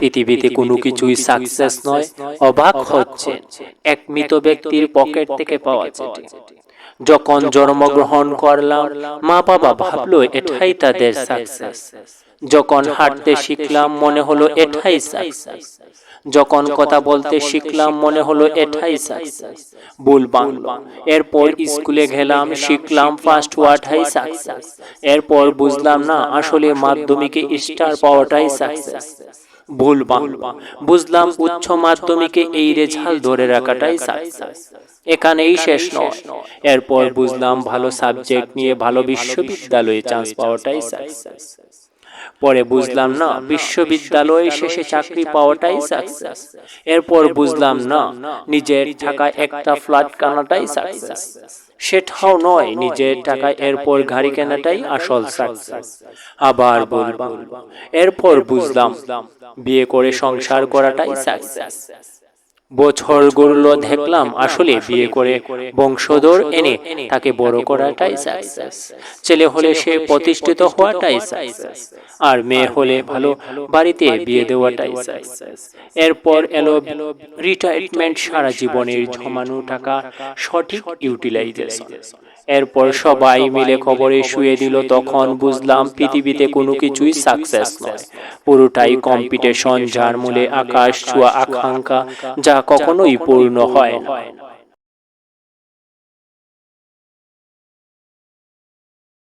পৃথিবীতে কোনো কিছুই সাকসেস নয় অবাক হচ্ছে। এক মৃত ব্যক্তির পকেট থেকে পাওয়া যেটি। যখন জন্মগ্রহণ করলাম মা বাবা ভাবলো এটাই তাদের সাকসেস যখন হাঁটতে শিখলাম মনে হলো এটাই সাকসেস যখন কথা বলতে শিখলাম মনে হলো এটাই সাকসেস ভুল বাংলা। এরপর স্কুলে গেলাম শিখলাম ফার্স্ট ওয়ার্ডটাই সাকসেস এরপর বুঝলাম না আসলে মাধ্যমিকে স্টার পাওয়াটাই সাকসেস ভুল বাংলা বুঝলাম উচ্চ মাধ্যমিকে এই রেজাল্ট ধরে রাখাটাই সাকসেস এখানেই শেষ নয়। এরপর বুঝলাম ভালো সাবজেক্ট নিয়ে ভালো বিশ্ববিদ্যালয়ে চান্স পাওয়াটাই সাকসেস পরে বুঝলাম না বিশ্ববিদ্যালয়ে শেষে চাকরি পাওয়াটাই সাকসেস এরপর বুঝলাম না নিজের টাকায় একটা ফ্ল্যাট কেনাটাই সাকসেস সেটাও নয় নিজের টাকায় এরপর গাড়ি কেনাটাই আসল সাকসেস আবার বলবাম এরপর বুঝলাম বিয়ে করে সংসার করাটাই সাকসেস বছর গড়ল দেখলাম আসলে বিয়ে করে বংশধর এনে তাকে বড় করাটাই সাকসেস ছেলে হলে সে প্রতিষ্ঠিত হওয়াটাই সাকসেস আর মেয়ে হলে ভালো বাড়িতে বিয়ে দেওয়াটাই সাকসেস এরপর এলো রিটায়ারমেন্ট সারা জীবনের জমানো টাকা সঠিক ইউটিলাইজেশন এরপর সবাই মিলে খবরে শুয়ে দিল তখন বুঝলাম পৃথিবীতে কোনো কিছুই সাকসেস নয়। পুরোটাই কম্পিটিশন যার মূলে আকাশ ছোঁয়া আকাঙ্ক্ষা। যা কখনোই পূর্ণ হয় না।